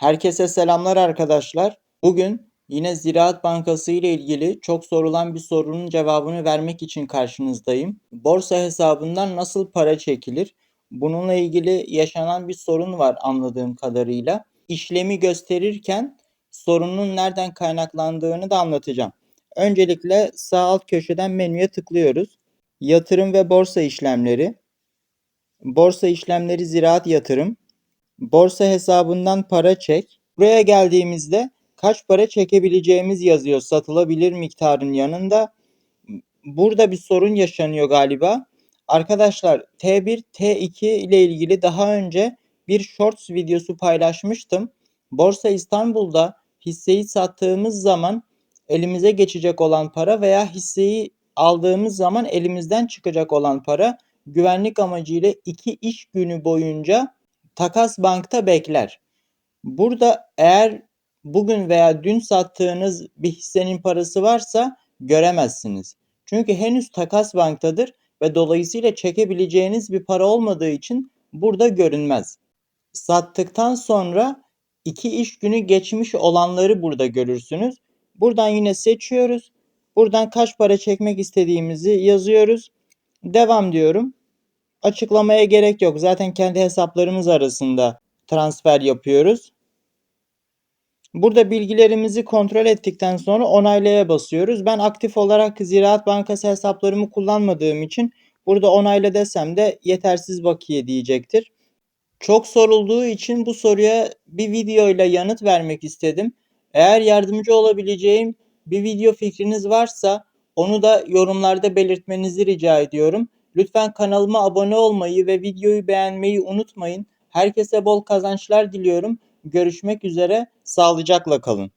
Herkese selamlar arkadaşlar. Bugün yine Ziraat Bankası ile ilgili çok sorulan bir sorunun cevabını vermek için karşınızdayım. Borsa hesabından nasıl para çekilir? Bununla ilgili yaşanan bir sorun var anladığım kadarıyla. İşlemi gösterirken sorunun nereden kaynaklandığını da anlatacağım. Öncelikle sağ alt köşeden menüye tıklıyoruz. Yatırım ve borsa işlemleri. Borsa işlemleri ziraat yatırım. Borsa hesabından para çek. Buraya geldiğimizde kaç para çekebileceğimiz yazıyor satılabilir miktarın yanında. Burada bir sorun yaşanıyor galiba. Arkadaşlar T1, T2 ile ilgili daha önce bir shorts videosu paylaşmıştım. Borsa İstanbul'da hisseyi sattığımız zaman elimize geçecek olan para veya hisseyi aldığımız zaman elimizden çıkacak olan para güvenlik amacıyla 2 iş günü boyunca takas bankta bekler. Burada eğer bugün veya dün sattığınız bir hissenin parası varsa göremezsiniz. Çünkü henüz takas banktadır ve dolayısıyla çekebileceğiniz bir para olmadığı için burada görünmez. Sattıktan sonra iki iş günü geçmiş olanları burada görürsünüz. Buradan yine seçiyoruz. Buradan kaç para çekmek istediğimizi yazıyoruz. Devam diyorum. Açıklamaya gerek yok. Zaten kendi hesaplarımız arasında transfer yapıyoruz. Burada bilgilerimizi kontrol ettikten sonra onaylaya basıyoruz. Ben aktif olarak Ziraat Bankası hesaplarımı kullanmadığım için burada onayla desem de yetersiz bakiye diyecektir. Çok sorulduğu için bu soruya bir videoyla yanıt vermek istedim. Eğer yardımcı olabileceğim bir video fikriniz varsa onu da yorumlarda belirtmenizi rica ediyorum. Lütfen kanalıma abone olmayı ve videoyu beğenmeyi unutmayın. Herkese bol kazançlar diliyorum. Görüşmek üzere. Sağlıcakla kalın.